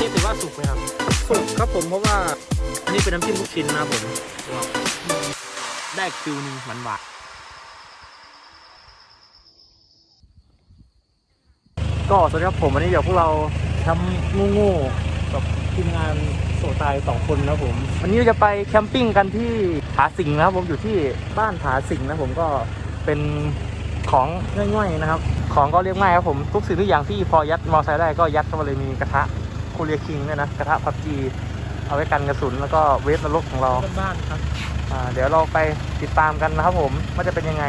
นี่ถือว่าสุกไหมครับสุกครับผมเพราะว่าอันนี้เป็นน้ำจิ้มลูกชิ้นนะครับผมได้ฟิลหนึงหวานหวานก็สวัสดีครับผมวันนี้เดี๋ยวพวกเราทำงูงูๆกับทีมงาน โสตายสองคนนะผม วันนี้เราจะไปแคมปิ้งกันที่ผาสิงนะครับผมอยู่ที่บ้านผาสิงนะผมก็เป็นของง่ายๆนะครับ ของก็เรียกง่ายครับผมทุกสิ่งทุกอย่างที่พอยัดมอเตอร์ไซค์ได้ก็ยัดเข้ามาเลยมีกระทะคูเรียคิงเนี่ยนะกระทะพับจีเอาไว้กันกระสุนแล้วก็เวฟนรกของเราบ้านครับเดี๋ยวเราไปติดตามกันนะครับผมว่าจะเป็นยังไง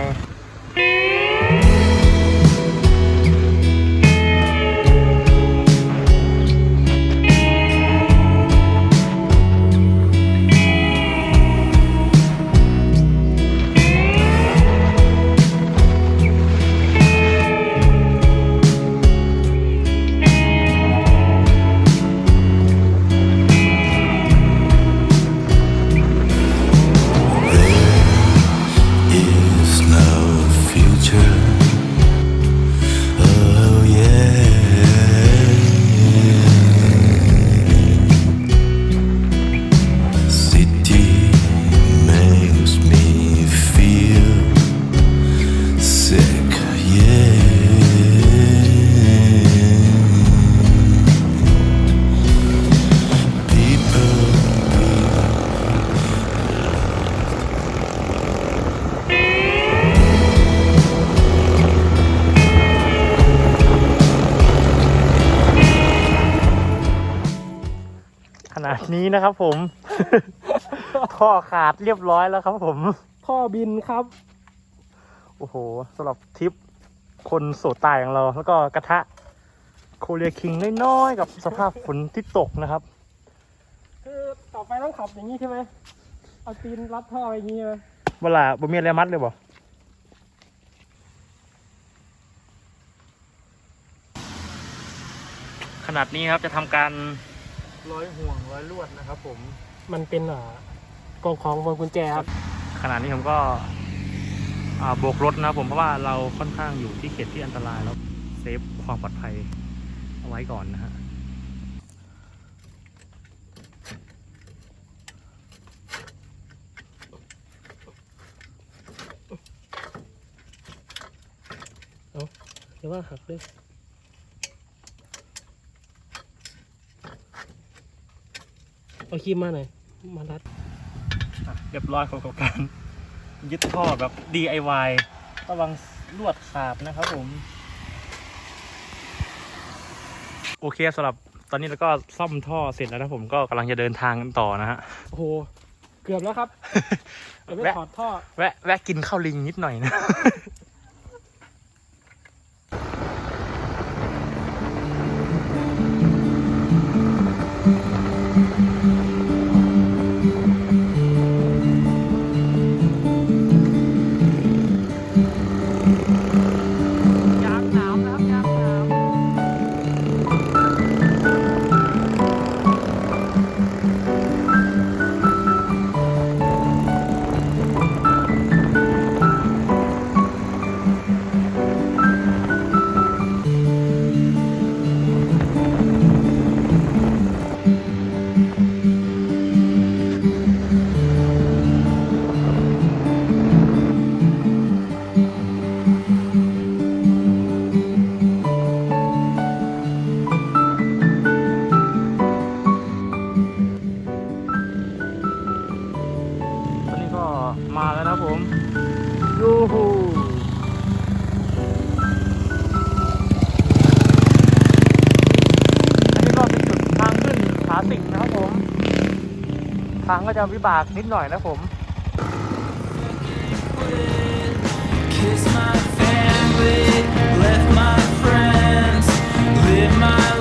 นาดนี้นะครับผม ท่อขาดเรียบร้อยแล้วครับผมพ่อบินครับ โอ้โหสำหรับทริปคนโสดตายของเรา แล้วก็กระทะโคเรียคิงน้อยๆกับสภาพฝนที่ตกนะครับ คือต่อไปต้องขับอย่างนี้ใช่ไหมเอาตีนรัดท่ออย่างนี้ไหมเวลาบ่มีอะไรมัดเลยบ่ขนาดนี้ครับจะทำการ ร้อยห่วงร้อยลวดนะครับผมมันเป็นอ่ากองของพวงกุญแจครับ ขณะนี้ผมก็อ่าโบกรถนะครับผมเพราะว่าเราค่อนข้างอยู่ที่เขตที่อันตรายแล้วเซฟความปลอดภัยเอาไว้ก่อนนะฮะหรือว่าหักด้วย เอาครีมมาหน่อย มารัดอะเรียบร้อยของการยึดท่อแบบ DIY ระวังลวดขาดนะครับผม โอเคสำหรับตอนนี้เราก็ซ่อมท่อเสร็จแล้วนะผมก็กำลังจะเดินทางกันต่อนะฮะ โอ้โห เกือบแล้วครับ เดี๋ยวไปแวะ ถอดท่อ แวะแวะกินข้าวลิงนิดหน่อยนะ ทางก็จะวิบากนิดหน่อยนะผม Kiss my family, left my friends, live my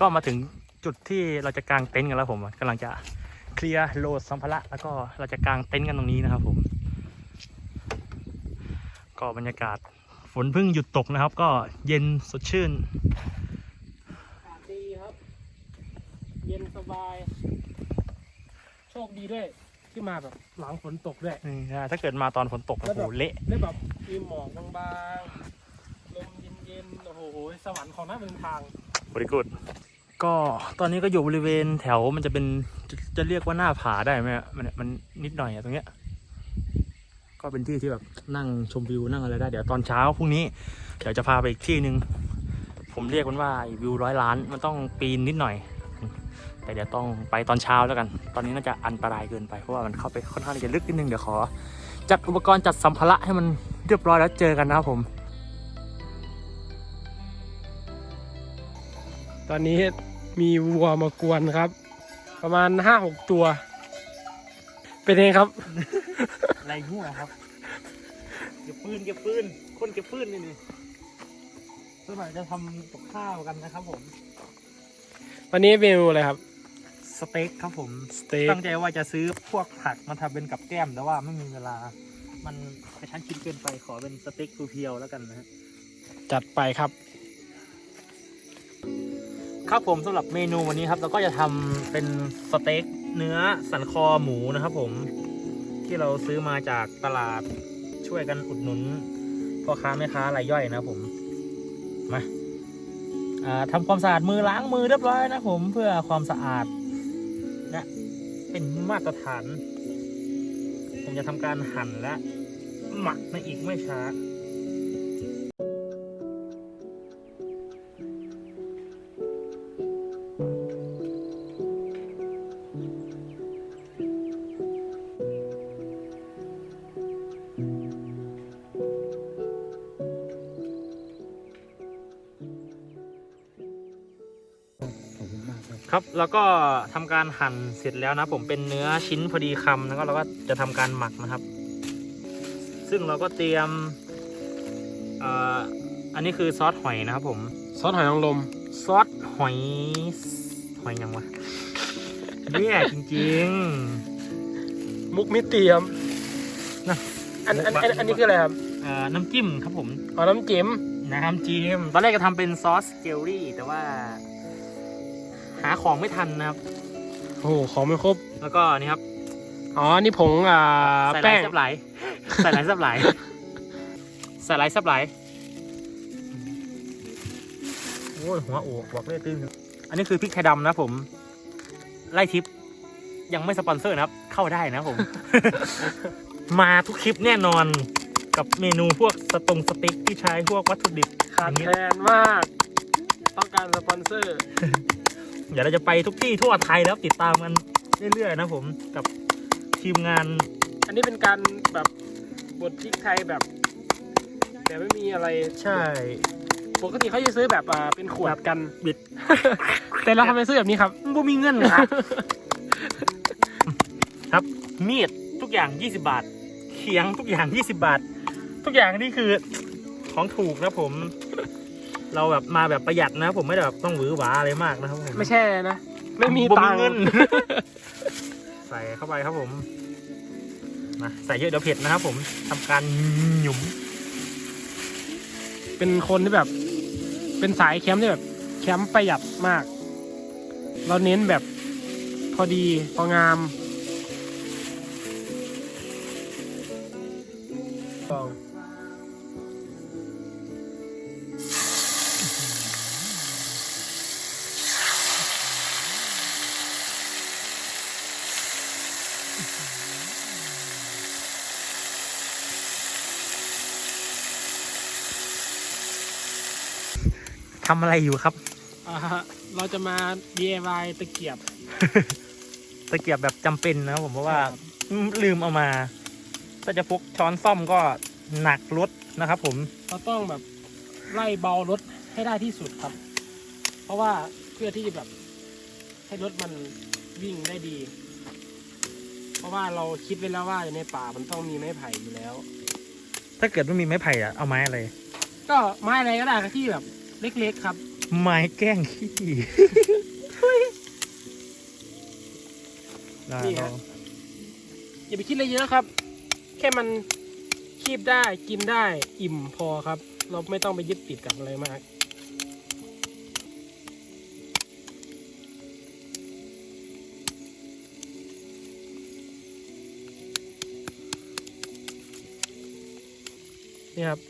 ก็มาถึงจุดที่เราจะกางเต็นท์กันแล้วผมกำลังจะเคลียร์โหลดสัมภาระแล้วก็เราจะกางเต็นท์กันตรงนี้นะครับ ผม ก็บรรยากาศฝนเพิ่งหยุดตกนะครับ ก็เย็นสดชื่นอากาศดีครับ เย็นสบาย โชคดีด้วยที่มาแบบหลังฝนตกด้วยนี่นะถ้าเกิดมาตอนฝนตกโอ้โหเละได้แบบมีหมอกบางๆลมเย็นๆโอ้โหสวรรค์ของนักเดินทางบริกุด ก็ตอนนี้ก็อยู่บริเวณแถวมันจะเป็นจะจะเรียกว่าหน้าผาได้ไหมอะมันมันนิดหน่อยอะตรงเนี้ย ก็เป็นที่ที่แบบนั่งชมวิวนั่งอะไรได้ เดี๋ยวตอนเช้าพรุ่งนี้เดี๋ยวจะพาไปอีกที่หนึ่งผมเรียกมันว่าวิวร้อยล้านมันต้องปีนนิดหน่อย แต่เดี๋ยวต้องไปตอนเช้าแล้วกัน ตอนนี้น่าจะอันตรายเกินไปเพราะว่ามันเข้าไปค่อนข้างที่จะลึกนิดนึงเดี๋ยวขอ จัดอุปกรณ์จัดสัมภาระให้มันเรียบร้อยแล้วเจอกันนะครับผม ตอนนี้ มีวัวมากวนครับ ประมาณห้าหกตัว เป็นไงครับ ไรหัวครับเก็บปืนเก็บปืนคนเก็บปืนนี่นี่สมัยจะทำกับข้าวกันนะครับผม วันนี้เมนูอะไรครับ สเต็กครับผมสเต็กตั้งใจว่าจะซื้อพวกผักมาทำเป็นกับแก้มแต่ว่าไม่มีเวลา มันกระชั้นชิดเกินไปขอเป็นสเต็กเพียวๆแล้วกันนะฮะจัดไปครับ ครับผมสำหรับเมนูวันนี้ครับ เราก็จะทำเป็นสเต็กเนื้อสันคอหมูนะครับผมที่เราซื้อมาจากตลาดช่วยกันอุดหนุนพ่อค้าแม่ค้ารายย่อยนะผมมาอ่าทำความสะอาดมือล้างมือเรียบร้อยนะผมเพื่อความสะอาดและเป็นมาตรฐาน ผมจะทำการหั่นและหมักในอีกไม่ช้า ครับแล้วก็ทำการหั่นเสร็จแล้วนะผมเป็นเนื้อชิ้นพอดีคำแล้วก็เราก็จะทำการหมักนะครับ ซึ่งเราก็เตรียมเอ่ออันนี้คือซอสหอยนะครับผมซอสหอยนางรมซอสหอยหอยยังวะเนี่ยจริงมุกมิเตรียมนะอันอันอันอันนี้คืออะไรครับๆเอ่อน้ำจิ้มครับผมอ๋อน้ำจิ้มน้ำจิ้มตอนแรกจะทำเป็นซอสเจลลี่แต่ว่า หาของไม่ทันนะครับ โอ้โหของไม่ครบ แล้วก็นี่ครับอ๋อ นี่ผงอ่าใส่หแป้ลายงซับหลายใส่หลายซับหลายใส่หลายซับหลายโอ้ยหัวโอกบอกเลยตึงอันนี้คือพริกไทยดำนะผม ไล่ทิป ยังไม่สปอนเซอร์นะครับ เข้าได้นะผม มาทุกคลิปแน่นอนกับเมนูพวกสตงสเต็กที่ใช้พวกวัตถุดิบ ขาดอย่างแคเงี้ลยนมาก ต้องการสปอนเซอร์ เดี๋ยวเราจะไปทุกที่ทั่วไทยแล้วติดตามกันเรื่อยๆนะผมกับทีมงาน อันนี้เป็นการแบบบดพริกไทยแบบ แต่ไม่มีอะไรใช่ปกติเขาจะซื้อแบบอ่าเป็นขวดกันบิด แต่เราทำไมซื้อแบบนี้ครับบ่มีเงินครับครับมีดทุกอย่าง 20 บาท เขียงทุกอย่าง 20 บาท ทุกอย่างนี่คือของถูกนะผม เราแบบมาแบบประหยัดนะ ผมไม่ได้แบบต้องหวือหวาอะไรมากนะครับผมไม่ใช่นะ ไม่มีบ่ตังค์ เงิน ใส่เข้าไปครับผมมาใส่เยอะเดี๋ยวเผ็ดนะครับผมทำการหยุมเป็นคนที่แบบ เป็นสายแคมป์ที่แบบแคมป์ประหยัดมาก เราเน้นแบบพอดีพองาม ทำอะไรอยู่ครับ อ่าฮะเราจะมา DIY ตะเกียบ ตะเกียบแบบจำเป็นนะครับผมเพราะว่าครับลืมเอามา ถ้าจะพกช้อนซ่อมก็หนักรถนะครับผม เราต้องแบบไล่เบารถให้ได้ที่สุดครับ เพราะว่าเพื่อที่แบบให้รถมันวิ่งได้ดี เพราะว่าเราคิดไว้แล้วว่าในป่ามันต้องมีไม้ไผ่อยู่แล้ว ถ้าเกิดไม่มีไม้ไผ่อะเอาไม้อะไรก็ไม้อะไรก็ได้ครับที่แบบ เล็กๆครับ ไม้แกล้งขี้นี่ฮะ อย่าไปคิดอะไรเยอะครับ แค่มันคีบได้กินได้อิ่มพอครับ เราไม่ต้องไปยึดติดกับอะไรมาก นี่ครับ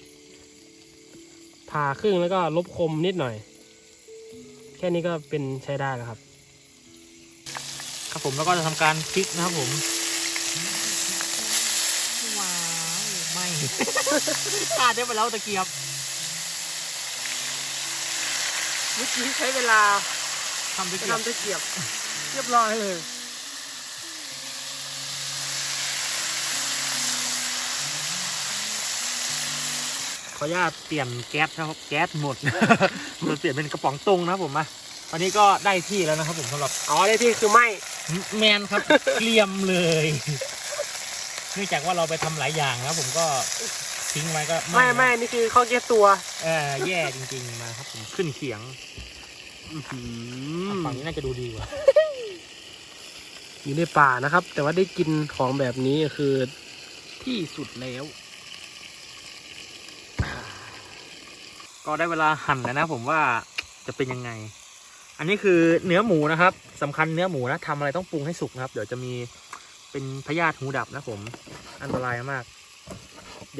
ผ่าครึ่งแล้วก็ลบคมนิดหน่อย แค่นี้ก็เป็นใช้ได้แล้วครับ ครับผมแล้วก็จะทำการพลิกนะครับผมว้าวไม่ขาดได้ไปแล้วตะเกียบเมื่อกี้ใช้เวลาทำตะไปเกียบทำตะเกียบเรียบร้อยเลย ออนุญาตเปลี่ยนแก๊สนะครับแก๊สหมด เราเปลี่ยนเป็นกระป๋องตรงนะครับผมมาตอนนี้ก็ได้ที่แล้วนะครับผมสำหรับอ๋อได้ที่คือไม่แมนครับ เกลียมเลยเนื่องจากว่าเราไปทำหลายอย่างแล้วผมก็ทิ้งไว้ก็ไม่ไม่นี่คือข้อแก้ตัวเออแย่จริงๆมาครับผมขึ้นเขียงฝั่งนี้น่าจะดูดีกว่าอยู่ในป่านะครับ แต่ว่าได้กินของแบบนี้คือที่สุดแล้ว ก็ได้เวลาหั่นแล้วนะ ผมว่าจะเป็นยังไง อันนี้คือเนื้อหมูนะครับสำคัญเนื้อหมูนะทำอะไรต้องปรุงให้สุกนะครับ เดี๋ยวจะมีเป็นพยาธิหูดับนะผม อันตรายมาก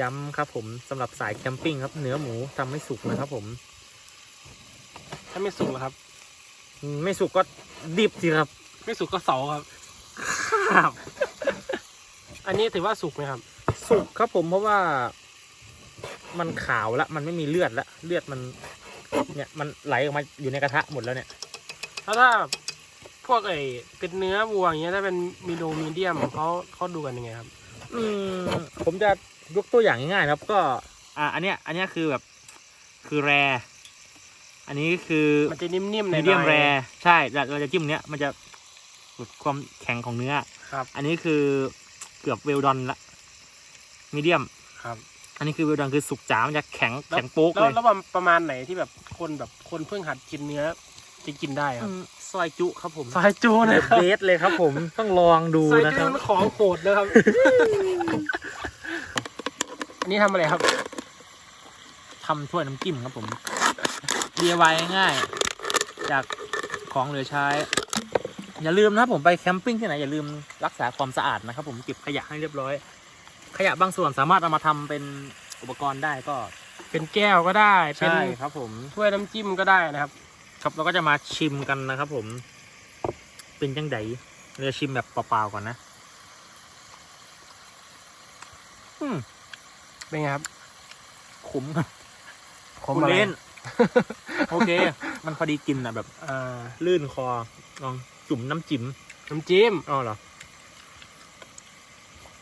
ย้ำครับ ผมสำหรับสายแคมปิ้งครับ เนื้อหมูทำไม่สุกนะครับ ผม ถ้าไม่สุกแล้วครับอืมไม่สุกก็ดิบสิครับ ไม่สุกก็เสาครับครับ อันนี้ถือว่าสุกไหมครับ สุกครับผมเพราะว่า มันขาวละมันไม่มีเลือดละเลือดมัน เนี่ยมันไหลออกมาอยู่ในกระทะหมดแล้วเนี่ยแล้วถ้าพวกไอ้เป็นเนื้อวัวอย่างเงี้ยถ้าเป็นมีโดมีเดียมเขาเขาดูกันยังไงครับ อืมผมจะยกตัวอย่างง่ายๆนะครับก็ อ่าอันเนี้ย อันเนี้ยคือแบบคือแร อันนี้คือมันจะนิ่มๆในมีเดียมแรใช่เราเราจะจิ้มเนี้ยมันจะลดความแข็งของเนื้อ ครับ อันนี้คือเกือบเวลดอนละมีเดียมครับ อันนี้คือเวลดอนคือสุกจ๋ามันจะแข็งแล้วแข็งโป๊กแล้วเลยแล้วประมาณไหนที่แบบคนแบบคนเพิ่งหัดกินเนื้อจะกินได้คอืรับมซอยจุครับผมสายจูนะเบสเลยครับ ผมต้องลองดูสายนะคจูรับมันของโหดนะครับอันนี้ทำอะไรครับทำถ้วยน้ำจิ้มครับผม DIY ง่ายๆจากของเหลือใช้ อย่าลืมนะครับผมไปแคมปิ้งที่ไหนอย่าลืมรักษาความสะอาดนะครับผมเก็บขยะให้เรียบร้อย ขยะบางส่วนสามารถเอามาทำเป็นอุปกรณ์ได้ก็เป็นแก้วก็ได้เป็นใช่ครับผม ถ้วยน้ำจิ้มก็ได้นะครับ ครับเราก็จะมาชิมกันนะครับผม เป็นจังไดเราจะชิมแบบเปล่าๆก่อนนะ อืมเป็นไงครับขมครับผมคุณอะไรเล่น โอเค มันพอดีกินอะแบบ อ่าลื่นคอลองจุ่มน้ำจิ้มน้ำจิ้ม อ๋อเหรอ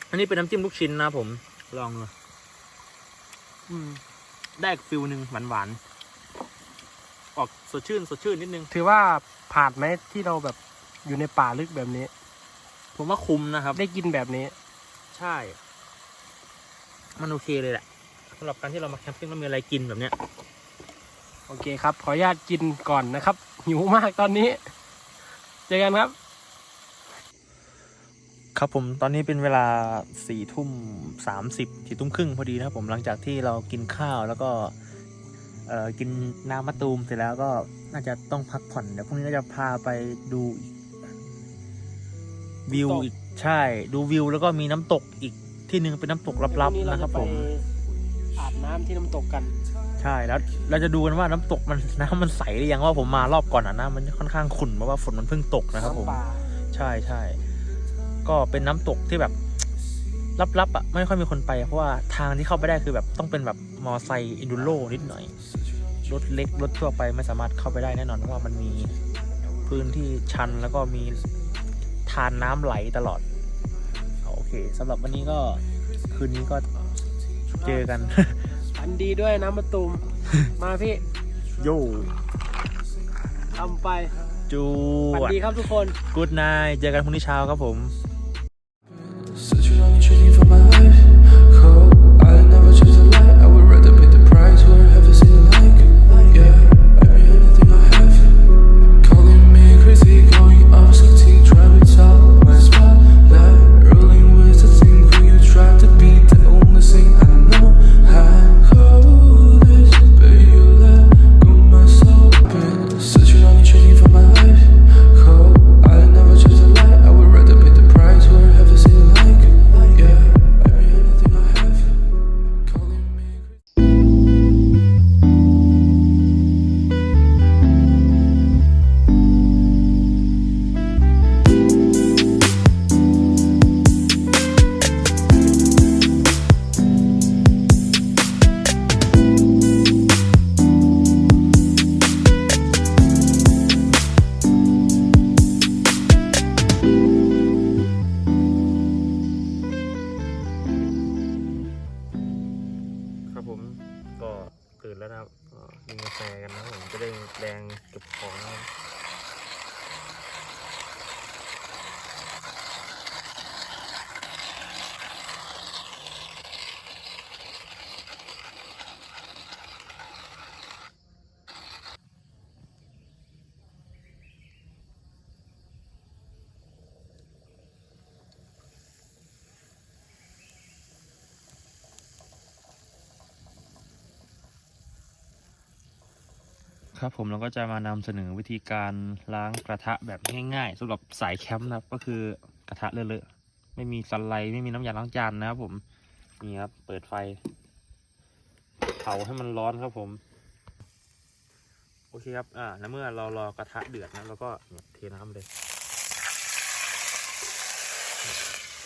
อันนี้เป็นน้ำจิ้มลูกชิ้นนะผม ลองดูอืม ได้อีกฟิลหนึ่งหวานหวานๆออกสดชื่นสดชื่นนิดนึง ถือว่าผ่านไหมที่เราแบบอยู่ในป่าลึกแบบนี้ ผมว่าคุ้มนะครับ ได้กินแบบนี้ ใช่ มันโอเคเลยแหละสำหรับการที่เรามาแคมปิ้งแล้วมีอะไรกินแบบเนี้ย โอเคครับ ขออนุญาตกินก่อนนะครับ หิวมากตอนนี้ เจอกันครับ ครับผมตอนนี้เป็นเวลาสี่ทุ่มสามสิบสี่ทุ่มครึ่งพอดีนะครับผมหลังจากที่เรากินข้าวแล้วก็เอ่อกินน้ำมะตูมเสร็จแล้วก็น่าจะต้องพักผ่อนเดี๋ยวพรุ่งนี้ก็จะพาไปดูวิวอีกใช่ ดูวิวแล้วก็มีน้ำตกอีกที่หนึ่งเป็นน้ำตกลับพงๆนะครับผมเาจไปอาบน้ำที่น้ำตกกัน ใช่แล้วเราจะดูกันว่าน้ำตกมันน้ำมันใสหรือยังว่าผมมารอบก่อนอะน้ำมันค่อนข้างขุ่นเพราะว่าฝนมันเพิ่งตกนะครับผม น้ำป่า ใช่ใช่ ก็เป็นน้ำตกที่แบบลับๆอะไม่ค่อยมีคนไป เพราะว่าทางที่เข้าไปได้คือแบบต้องเป็นแบบมอไซค์อินดูโรนิดหน่อยรถเล็กรถทั่วไปไม่สามารถเข้าไปได้แน่นอนเพราะว่ามันมีพื้นที่ชันแล้วก็มีทานน้ำไหลตลอดโอเคสำหรับวันนี้ก็คืนนี้ก็เจอกันอันดีด้วยน้ำมะตูมมาพี่โย่ทำไปจูฝันดีครับทุกคน กูดนายเจอกันพรุ่งนี้เช้าครับผม กินกาแฟกันนะผมจะได้แรงเก็บของ ครับครับผมเราก็จะมานำเสนอวิธีการล้างกระทะแบบง่ายๆสำหรับสายแคมป์นะครับ ก็คือกระทะเลอะๆไม่มีสไลด์ไม่มีน้ำยาล้างจานนะครับผมนี่ครับเปิดไฟเผาให้มันร้อนครับผมโอเคครับอ่าแล้วเมื่อเรารอกระทะเดือดนะเราก็เนี่ยเทน้ำเลย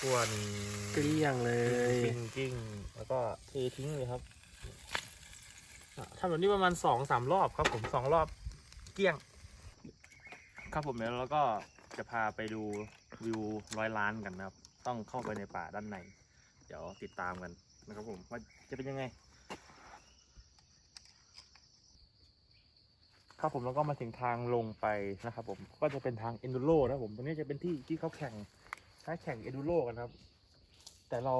ส่วนเกลี้ยงเลยกิ้งกิ้งแล้วก็เททิ้งเลยครับอะ ทำแบบนี้ประมาณสองสามรอบครับผมสองรอบเกลี้ยง ครับผมแล้วเราก็จะพาไปดูวิวร้อยล้านกันนะครับ ต้องเข้าไปในป่าด้านใน เดี๋ยวติดตามกันนะครับผมว่าจะเป็นยังไง ครับผมแล้วก็มาถึงทางลงไปนะครับผมก็จะเป็นทางเอนดูโรนะครับผมตรงนี้จะเป็นที่ที่เขาแข่งใช้แข่งเอนดูโรกันครับ แต่เรา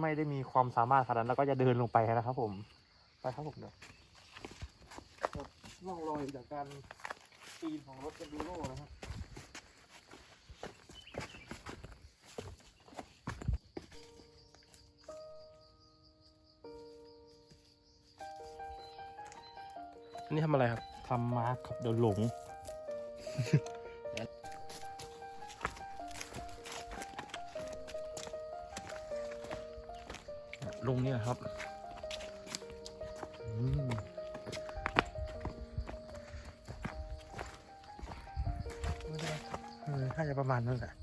ไม่ได้มีความสามารถขนาดนั้นเราก็จะเดินลงไปนะครับผม ไปครับผมเดี๋ยว ร่องรอยจากการปีนของรถเอนดูโรนะครับอันนี้ทำอะไรครับทำมาร์คครับเดี๋ยวหลง ลงเนี่ยครับ ประมาณนั้นแหละเ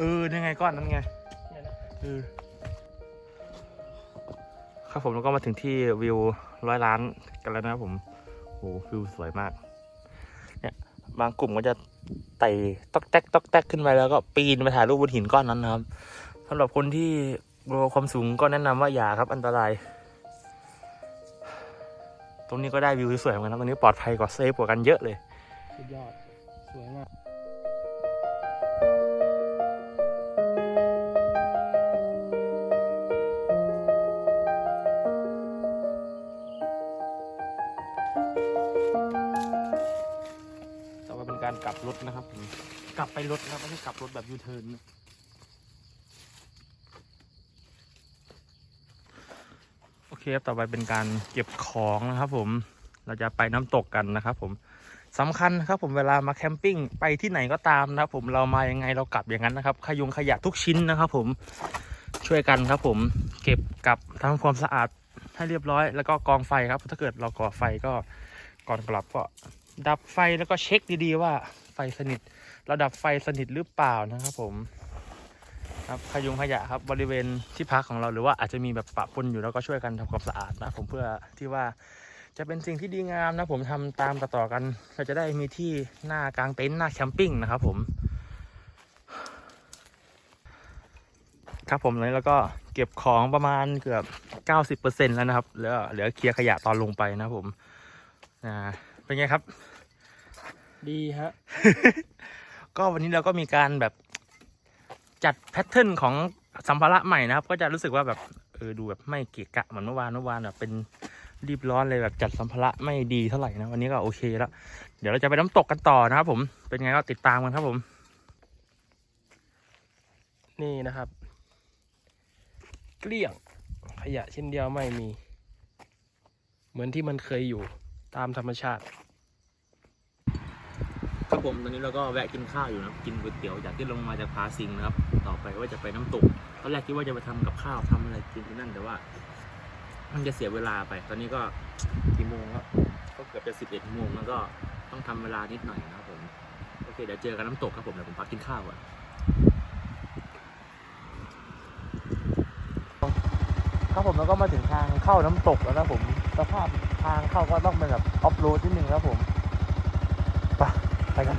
ออยังไงก้อนนั้นไงเออครับผมแล้วก็มาถึงที่วิวร้อยล้านกันแล้วนะครับผมโหวิวสวยมาก บางกลุ่มก็จะไต่ตอกแตกตอกแตกขึ้นไปแล้วก็ปีนไปถ่ายรูปบนหินก้อนนั้นนะครับสำหรับคนที่กลัวความสูงก็แนะนำว่าอย่าครับอันตราย ตรงนี้ก็ได้วิวสวยเหมือนกันนะตรงนี้ปลอดภัยกว่าเซฟกว่ากันเยอะเลยสุดยอดสวยมาก รถนะครับผมกลับไปรถนะไม่ใช่กลับรถแบบยูเทิร์นโอเคครับต่อไปเป็นการเก็บของนะครับ ผมเราจะไปน้ำตกกันนะครับ ผมสำคัญนะครับ ผมเวลามาแคมปิ้งไปที่ไหนก็ตามนะครับ ผมเรามายังไงเรากลับอย่างนั้นนะครับ ขยุงขยะทุกชิ้นนะครับ ผมช่วยกันครับ ผมเก็บกลับทำความสะอาดให้เรียบร้อย แล้วก็กองไฟครับ ถ้าเกิดเราก่อไฟก็ก่อนกลับก็ ดับไฟแล้วก็เช็คดีๆว่าไฟสนิทเราดับไฟสนิทหรือเปล่านะครับผมครับขยุงขยะครับบริเวณที่พักของเราหรือว่าอาจจะมีแบบปะปนอยู่แล้วก็ช่วยกันทำความสะอาดนะผมเพื่อที่ว่าจะเป็นสิ่งที่ดีงามนะผมทำตามต่อๆกันเราจะได้มีที่หน้ากลางเต็นท์หน้าแคมปิ้งนะครับผม ครับผมเลยแล้วก็เก็บของประมาณเกือบ 90%แล้วนะครับเหลือเหลือเคลียร์ขยะตอนลงไปนะผมอ่า เป็นไงครับ ดีฮะ ก็วันนี้เราก็มีการแบบจัดแพทเทิร์นของสัมภาระใหม่นะครับ ก็จะรู้สึกว่าแบบเออดูแบบไม่เกะกะเหมือนเมื่อวานเมื่อวานแบบเป็นรีบร้อนเลยแบบจัดสัมภาระไม่ดีเท่าไหร่นะวันนี้ก็โอเคแล้ว เดี๋ยวเราจะไปน้ำตกกันต่อนะครับผมเป็นไงก็ติดตามกันครับผม นี่นะครับ เกลี้ยงขยะชิ้นเดียวไม่มี เหมือนที่มันเคยอยู่ตามธรรมชาติ ครับผมตอนนี้เราก็แวะกินข้าวอยู่นะกินก๋วยเตี๋ยวจากที่ลงมาจากพาซิงนะครับ ต่อไปว่าจะไปน้ำตกตอนแรกคิดว่าจะไปทำกับข้าวทำอะไรกินที่นั่นแต่ว่า มันจะเสียเวลาไป ตอนนี้ก็กี่โมงแล้วก็เกือบจะสิบเอ็ดโมงแล้วก็ต้องทำเวลานิดหน่อยนะครับผมโอเคเดี๋ยวเจอกันน้ำตกครับผมเดี๋ยวผมพักกินข้าวก่อนครับผมแล้วก็มาถึงทางเข้าน้ำตกแล้วนะผมสภาพทางเข้าก็ต้องเป็นแบบออฟโรดนิดนึงครับผมไป ไปกัน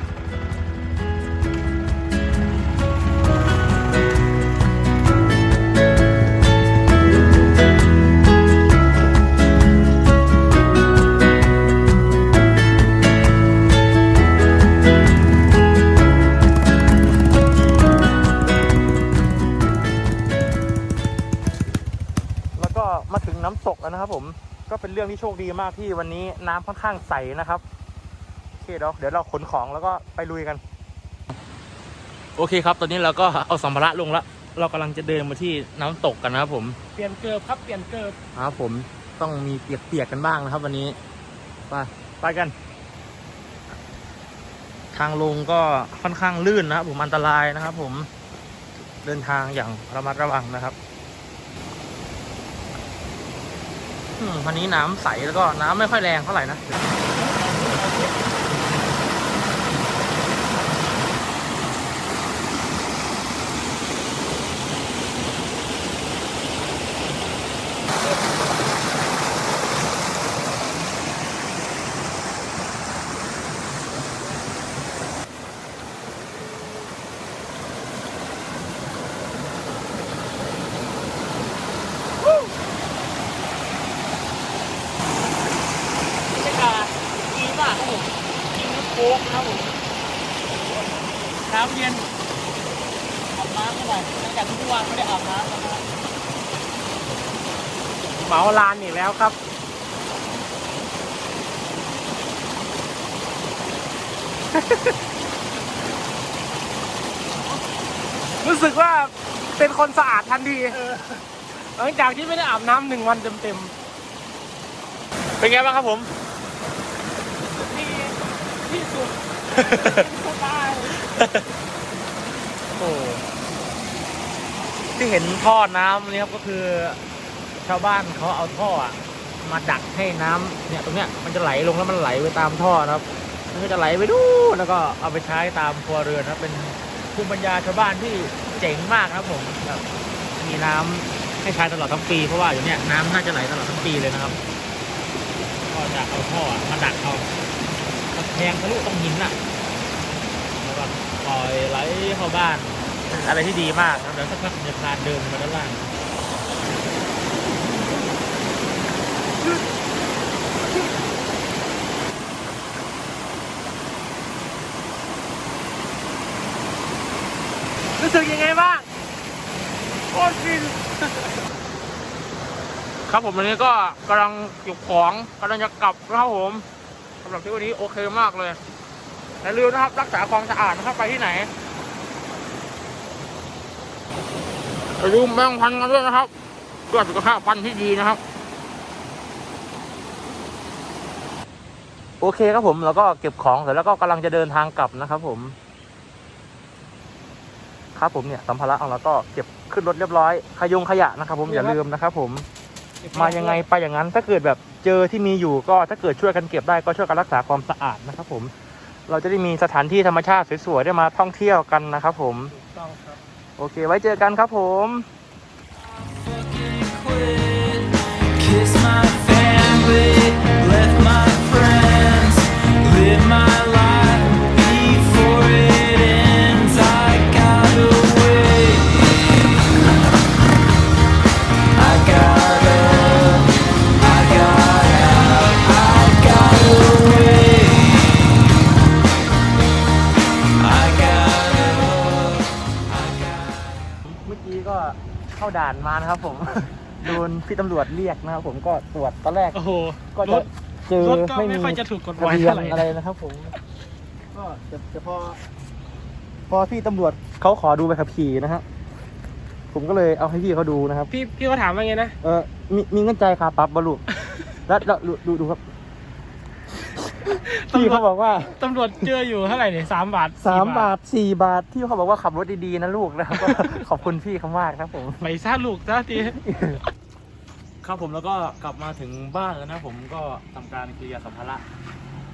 แล้วก็มาถึงน้ำตกแล้วนะครับผมก็เป็นเรื่องที่โชคดีมากที่วันนี้น้ำค่อนข้างใสนะครับ เคเดี๋ยวเดี๋ยวเราขนของแล้วก็ไปลุยกัน โอเคครับ ตอนนี้เราก็เอาสัมภาระลงแล้วเรากำลังจะเดินมาที่น้ำตกกันนะครับผม เปลี่ยนเกิบครับเปลี่ยนเกิบครับผมต้องมีเปียกๆกันบ้างนะครับ วันนี้ไปไปกัน ทางลงก็ค่อนข้างลื่นนะครับผมอันตรายนะครับผมเดินทางอย่างระมัดระวังนะครับอืมวันนี้น้ำใสแล้วก็น้ำไม่ค่อยแรงเท่าไหร่นะ บรรยากาศดีมากครับผมกินน้ำโค้กนะครับผมน้ำเย็นอาบน้ำกันหน่อยหลังจากที่เมื่อวานไม่ได้อาบน้ำนะครับ เหมาลานอีกแล้วครับ รู้สึกว่าเป็นคนสะอาดทันทีหลังจากที่ไม่ได้อาบน้ำหนึ่งวันเต็มเป็นไงบ้างครับผมๆนี่ที่สุดสบายโอ้ที่เห็นท่อน้ำนี่ครับก็คือ ชาวบ้านเขาเอาท่ออะมาดักให้น้ำเนี่ยตรงเนี้ยมันจะไหลลงแล้วมันไหลไปตามท่อนะครับ มันก็จะไหลไปดูนแล้วก็เอาไปใช้ตามครัวเรือนนะครับเป็น ภูมิปัญญาชาวบ้านที่เจ๋งมากครับผมแบบมีน้ำให้ใช้ตลอดทั้งปีเพราะว่าอยู่เนี้ยน้ำน่าจะไหลตลอดทั้งปีเลยนะครับก็จะเอาท่อมาดักเอาแทงทะลุตรงหินอะแล้วก็ปล่อยไหลเข้าบ้านเป็นอะไรที่ดีมากครับเดี๋ยวสักพักจะพานเดินมาด้านล่าง รู้สึกยังไงบ้างโคตรฟิน ครับผมวันนี้ก็กำลังเก็บของกำลังจะกลับนะครับผมสำหรับที่วันนี้โอเคมากเลยอย่าลืมนะครับ รักษาความสะอาดนะครับไปที่ไหนอย่าลืมแบ่งพันกันด้วยนะครับเพื่อสุขภาพฟันที่ดีนะครับ โอเคครับผมแล้วก็เก็บของเสร็จแล้วก็กำลังจะเดินทางกลับนะครับ ผม ครับผมเนี่ยสัมภาระของเราก็เก็บขึ้นรถเรียบร้อยขยงขยะนะครับ ผมอย่าลืมนะครับ ผม มายังไงไปอย่างนั้น ถ้าเกิดแบบเจอที่มีอยู่ก็ถ้าเกิดช่วยกันเก็บได้ก็ช่วยกันรักษาความสะอาดนะครับผม เราจะได้มีสถานที่ธรรมชาติสวยๆได้มาท่องเที่ยวกันนะครับผมต้องครับ โอเค ไว้เจอกันครับผม Kiss my family, left my friends, live my life เข้าด่านมานะครับ ผมโดนพี่ตำรวจเรียกนะครับ ผมก็ตรวจตอนแรกโอ้โหก็รจะถเจอรถก็ไม่ไม่มีค่อยจะถูกกฎหทะมายเบียนเท่าไหร่อะไรนะครับ ผม ก็จะจะพอ พอพี่ตำรวจเขาขอดูใบขับขี่นะฮะผมก็เลยเอาให้พี่เขาดูนะครับ พี่พี่เขาถามว่าไงนะ เออมีมีเงินใจายค่าปรับบรรลุแล้วแล้วดูดูดูครับ พี่เขาบอกว่าตำรวจเจออยู่เท่าไหร่เนี่ยสามบาทสามบาทสี่บาทที่เขาบอกว่าขับรถดีๆนะลูกนะครับก็ขอบคุณพี่เขามากครับผมไปซะลูกซะทีครับผมแล้วก็กลับมาถึงบ้านแล้วนะผมก็ทำการเคลียร์สัมภาระ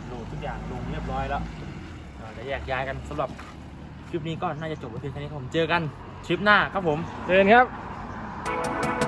โหลดทุกอย่างลงเรียบร้อยแล้วอ่าเดี๋ยวแยกย้ายกันสำหรับคลิปนี้ก็น่าจะจบไว้เพียงแค่นี้ครับผมเจอกันทริปหน้าครับผมเดินครับบ